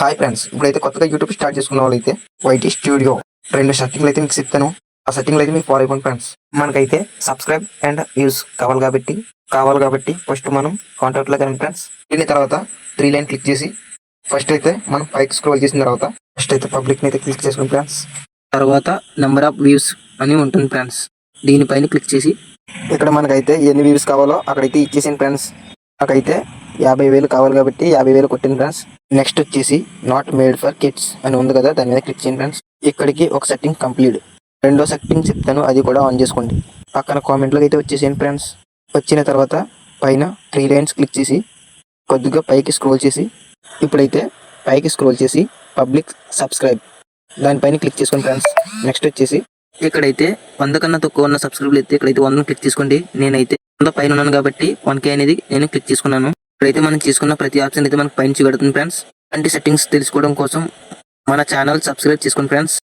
Hi friends ఇప్పుడైతే కొత్తగా YouTube start చేసుకున్న వాళ్ళైతే వైటీ స్టూడియో రెండు సెట్టింగ్లు అయితే మీకు చెప్తాను. ఆ సెట్టింగ్లు అయితే మీకు ఫాలో అయిపోండి ఫ్రెండ్స్ మనకైతే సబ్స్క్రైబ్ అండ్ వ్యూస్ కావాలి కాబట్టి కావాలి కాబట్టి ఫస్ట్ మనం కాంటాక్ట్లో కానీ ఫ్రెండ్స్ దీని తర్వాత త్రీ లైన్ క్లిక్ చేసి ఫస్ట్ అయితే మనం పైకి స్క్రోల్ చేసిన తర్వాత ఫస్ట్ అయితే పబ్లిక్ అయితే క్లిక్ చేసుకోండి ఫ్రెండ్స్ తర్వాత నెంబర్ ఆఫ్ వ్యూస్ అని ఉంటుంది ఫ్రెండ్స్ దీనిపైన క్లిక్ చేసి ఇక్కడ మనకైతే ఎన్ని వ్యూస్ కావాలో అక్కడైతే ఇచ్చేసింది ఫ్రెండ్స్ నాకైతే యాభై వేలు కావాలి కాబట్టి యాభై వేలు కొట్టిన ఫ్రెండ్స్ నెక్స్ట్ వచ్చేసి నాట్ మేడ్ ఫర్ కిడ్స్ అని ఉంది కదా దాని మీద క్లిక్ చేయండి ఫ్రెండ్స్ ఇక్కడికి ఒక సెట్టింగ్ కంప్లీట్ రెండో సెట్టింగ్ చెప్తాను అది కూడా ఆన్ చేసుకోండి. పక్కన కామెంట్లోకి అయితే వచ్చేసేయండి ఫ్రెండ్స్ వచ్చిన తర్వాత పైన త్రీ లైన్స్ క్లిక్ చేసి కొద్దిగా పైకి స్క్రోల్ చేసి ఇప్పుడైతే పైకి స్క్రోల్ చేసి పబ్లిక్ సబ్స్క్రైబ్ దానిపైన క్లిక్ చేసుకోండి ఫ్రెండ్స్ నెక్స్ట్ వచ్చేసి ఇక్కడైతే వంద కన్నా తక్కువ ఉన్న సబ్స్క్రైబ్లు అయితే ఇక్కడైతే వందను క్లిక్ చేసుకోండి. నేనైతే వంద పైన ఉన్నాను కాబట్టి వన్ కే అనేది నేను క్లిక్ చేసుకున్నాను. ఇక్కడైతే మనం చేసుకున్న ప్రతి ఆప్షన్ అయితే మనకు పైన చూపెడుతుంది ఫ్రెండ్స్ అంటే సెట్టింగ్స్ తెలుసుకోవడం కోసం మన ఛానల్ సబ్స్క్రైబ్ చేసుకోండి ఫ్రెండ్స్